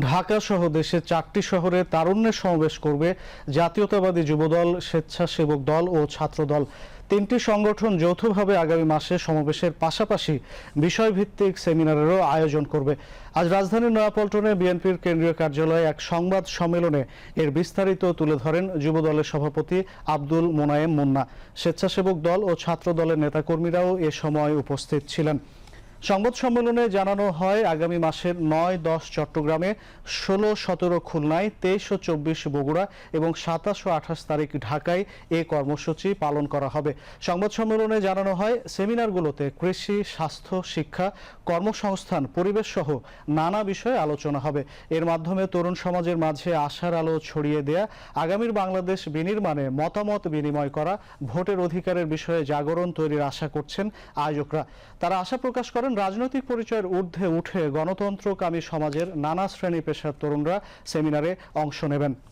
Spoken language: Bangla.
ঢাকা সহ দেশের চারটি শহরে তারুণ্যের সমাবেশ করবে জাতীয়তাবাদী যুবদল, স্বেচ্ছাসেবক দল ও ছাত্রদল। তিনটি সংগঠন যৌথভাবে আগামী মাসে সমাবেশের পাশাপাশি বিষয়ভিত্তিক সেমিনারেরও আয়োজন করবে। আজ রাজধানীর নয়াপল্টনে বিএনপির কেন্দ্রীয় কার্যালয়ে এক সংবাদ সম্মেলনে এর বিস্তারিত তুলে ধরেন যুবদলের সভাপতি আব্দুল মোনায়েম মুন্না। স্বেচ্ছাসেবক দল ও ছাত্র দলের নেতাকর্মীরাও এ সময় উপস্থিত ছিলেন। সংবাদ সম্মেলনে জানানো হয়, আগামী মাসের নয়, দশ চট্টগ্রামে ষোলো, সতেরো খুলনায়, তেইশ ও চব্বিশ বগুড়া এবং সাতাশ ও আঠাশ তারিখ ঢাকায় এ কর্মসূচি পালন করা হবে। সংবাদ সম্মেলনে জানানো হয়, সেমিনারগুলোতে কৃষি, স্বাস্থ্য, শিক্ষা, কর্মসংস্থান পরিবেশ সহ নানা বিষয়ে আলোচনা হবে। এর মাধ্যমে তরুণ সমাজের মাঝে আশার আলো ছড়িয়ে দেয়া, আগামীর বাংলাদেশ বিনির্মাণে মতামত বিনিময় করা, ভোটের অধিকারের বিষয়ে জাগরণ তৈরির আশা করছেন আয়োজকরা। তারা আশা প্রকাশ করেন রাজনৈতিক পরিচয়ের ঊর্ধ্বে উঠে গণতন্ত্রকামী সমাজের নানা শ্রেণি পেশার তরুণরা সেমিনারে অংশ নেবেন।